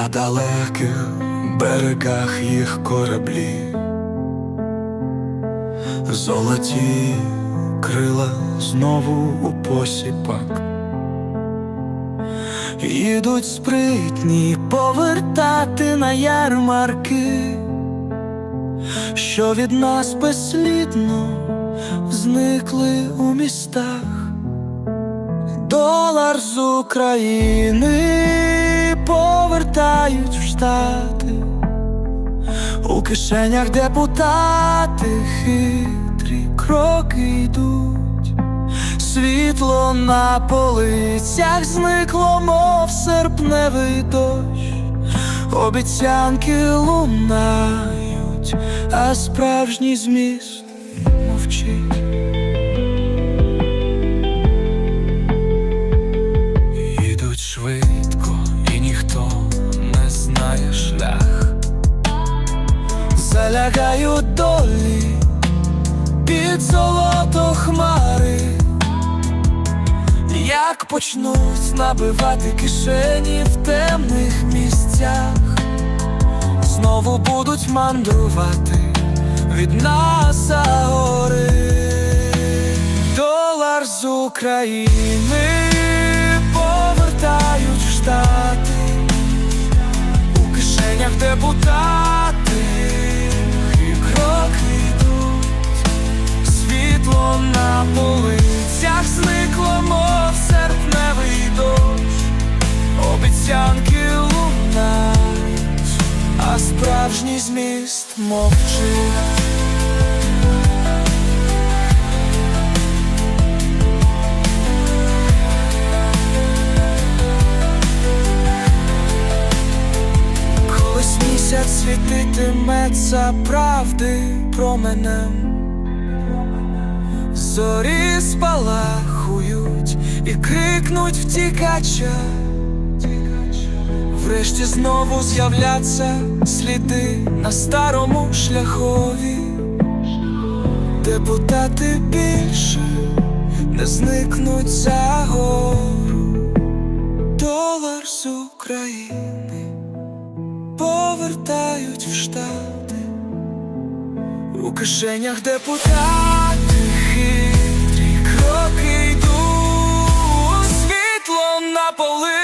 на далеких берегах їх кораблі, золоті крила знову у посіпак. Їдуть спритні повертати на ярмарки, що від нас безслідно зникли у містах. Долар з України повертають в штати, у кишенях депутати хитрі кроки йдуть, світло на полицях зникло, мов серпневий дощ, обіцянки лунають, а справжній зміст мовчить. Залягають долі під золото хмари, як почнуть набивати кишені в темних місцях, знову будуть мандрувати від нас гори. Долар з України повертають в штати, у кишенях депутати, справжній зміст мовчить. Колись місяць світитиме за правди променем, зорі спалахують і крикнуть втікача, врешті знову з'являться сліди на старому шляхові, депутати більше не зникнуть за гору, долар з України повертають в штати, у кишенях депутати хитрі кроки йдуть, світло на поли.